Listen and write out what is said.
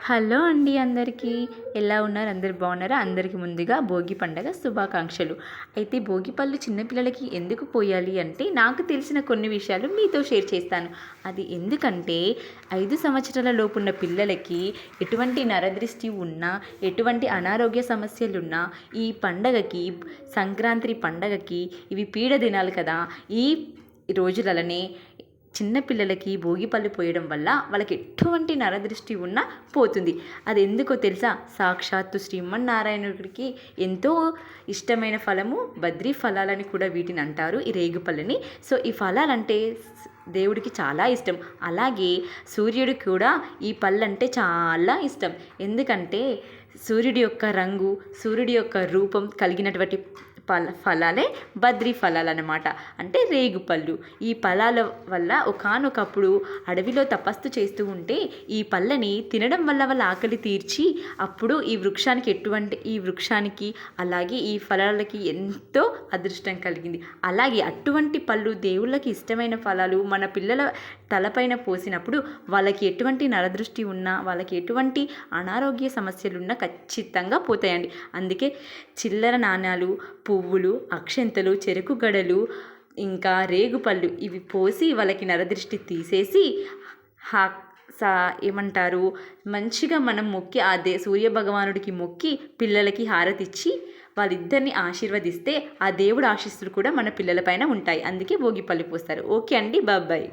Hello అండి అందరికీ. ఎలా ఉన్నారు? అందరు బాగున్నారా? అందరికీ ముందుగా భోగి పండగ శుభాకాంక్షలు. అయితే భోగి పళ్ళు చిన్నపిల్లలకి ఎందుకు పోయాలి అంటే నాకు తెలిసిన కొన్ని విషయాలు మీతో షేర్ చేస్తాను. అది ఎందుకంటే ఐదు సంవత్సరాల లోపున్న పిల్లలకి ఎటువంటి నరదృష్టి ఉన్నా ఎటువంటి అనారోగ్య సమస్యలున్నా ఈ పండగకి సంక్రాంతి పండగకి ఇవి పీడ దినాలు కదా. ఈ రోజులనే చిన్నపిల్లలకి భోగిపళ్ళు పోయడం వల్ల వాళ్ళకి ఎటువంటి నరదృష్టి ఉన్నా పోతుంది. అది ఎందుకో తెలుసా? సాక్షాత్తు శ్రీమన్నారాయణుడికి ఎంతో ఇష్టమైన ఫలము బద్రీ ఫలాలని కూడా వీటిని అంటారు ఈ రేగుపళ్ళని సో ఈ ఫలాలంటే దేవుడికి చాలా ఇష్టం. అలాగే సూర్యుడు కూడా ఈ పళ్ళంటే చాలా ఇష్టం. ఎందుకంటే సూర్యుడి యొక్క రంగు సూర్యుడి యొక్క రూపం కలిగినటువంటి ఫల ఫలాలే బద్రీ ఫలాలు అనమాట అంటే రేగుపళ్ళు. ఈ ఫలాల వల్ల ఒకానొకప్పుడు అడవిలో తపస్సు చేస్తూ ఉంటే ఈ పళ్ళని తినడం వల్ల వాళ్ళ ఆకలి తీర్చి అప్పుడు ఈ వృక్షానికి ఎటువంటి ఈ వృక్షానికి అలాగే ఈ ఫలాలకి ఎంతో అదృష్టం కలిగింది. అలాగే అటువంటి పళ్ళు దేవుళ్ళకి ఇష్టమైన ఫలాలు మన పిల్లల తలపైన పోసినప్పుడు వాళ్ళకి ఎటువంటి నరదృష్టి ఉన్నా వాళ్ళకి ఎటువంటి అనారోగ్య సమస్యలున్నా ఖచ్చితంగా పోతాయండి. అందుకే చిల్లర నాణ్యాలు పూ పువ్వులు అక్షంతలు చెరుకు గడలు ఇంకా రేగుపళ్ళు ఇవి పోసి వాళ్ళకి నరదృష్టి తీసేసి హా సా ఏమంటారు? మంచిగా మనం మొక్కి ఆ దే సూర్యభగవానుడికి మొక్కి పిల్లలకి హారతిచ్చి వాళ్ళిద్దరిని ఆశీర్వదిస్తే ఆ దేవుడు ఆశీస్సులు కూడా మన పిల్లలపైన ఉంటాయి. అందుకే భోగిపల్లి పోస్తారు. ఓకే అండి. బాబాయ్